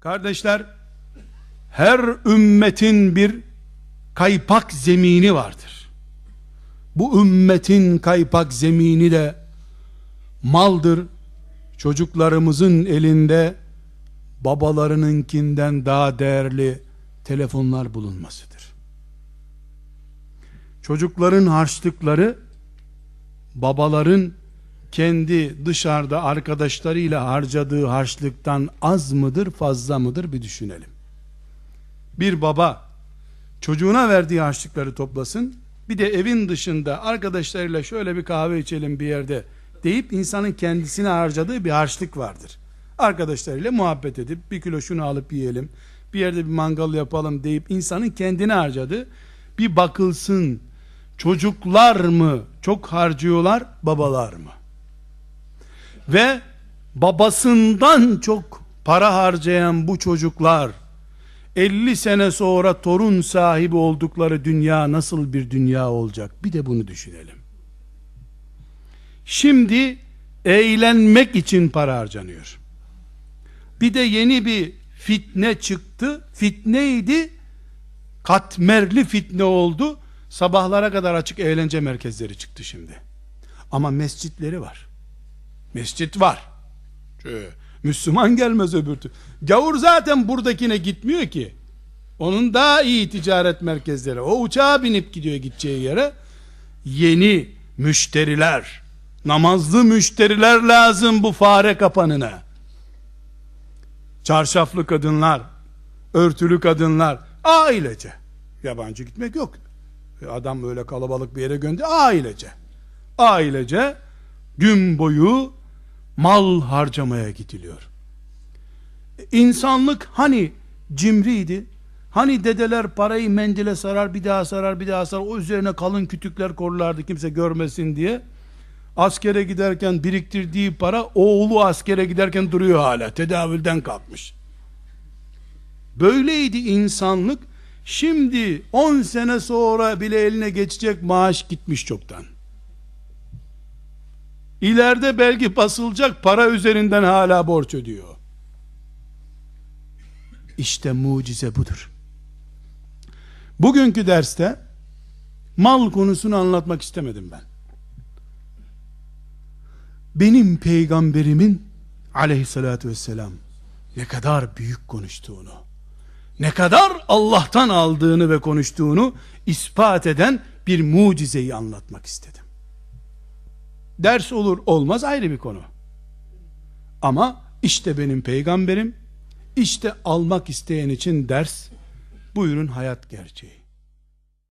Kardeşler, her ümmetin bir kaypak zemini vardır. Bu ümmetin kaypak zemini de maldır. Çocuklarımızın elinde babalarınınkinden daha değerli telefonlar bulunmasıdır. Çocukların harçlıkları babaların kendi dışarıda arkadaşlarıyla harcadığı harçlıktan az mıdır fazla mıdır bir düşünelim. Bir baba çocuğuna verdiği harçlıkları toplasın bir de evin dışında arkadaşlarıyla şöyle bir kahve içelim bir yerde deyip insanın kendisine harcadığı bir harçlık vardır. Arkadaşlarıyla muhabbet edip bir kilo şunu alıp yiyelim bir yerde bir mangal yapalım deyip insanın kendine harcadığı bir bakılsın çocuklar mı çok harcıyorlar babalar mı? Ve babasından çok para harcayan bu çocuklar 50 sene sonra torun sahibi oldukları dünya nasıl bir dünya olacak? Bir de bunu düşünelim. Şimdi eğlenmek için para harcanıyor. Bir de yeni bir fitne çıktı. Fitneydi. Katmerli fitne oldu. Sabahlara kadar açık eğlence merkezleri çıktı şimdi. Ama mescitleri var. Mescit var. Müslüman gelmez öbür türlü. Gavur zaten buradakine gitmiyor ki. Onun daha iyi ticaret merkezleri. O uçağa binip gidiyor gideceği yere. Yeni müşteriler, namazlı müşteriler lazım bu fare kapanına. Çarşaflı kadınlar, örtülü kadınlar, ailece. Yabancı gitmek yok. Adam öyle kalabalık bir yere gönder, ailece. Ailece gün boyu mal harcamaya gidiliyor. İnsanlık hani cimriydi? Hani dedeler parayı mendile sarar, bir daha sarar, bir daha sarar. O üzerine kalın kütükler korlardı kimse görmesin diye. Askere giderken biriktirdiği para oğlu askere giderken duruyor hala. Tedavülden kalkmış. Böyleydi insanlık. Şimdi 10 sene sonra bile eline geçecek maaş gitmiş çoktan. İleride belki basılacak para üzerinden hala borç ödüyor. İşte mucize budur. Bugünkü derste mal konusunu anlatmak istemedim ben. Benim peygamberimin aleyhissalatü vesselam ne kadar büyük konuştuğunu, ne kadar Allah'tan aldığını ve konuştuğunu ispat eden bir mucizeyi anlatmak istedim. Ders olur olmaz ayrı bir konu. Ama işte benim peygamberim, işte almak isteyen için ders, buyurun hayat gerçeği.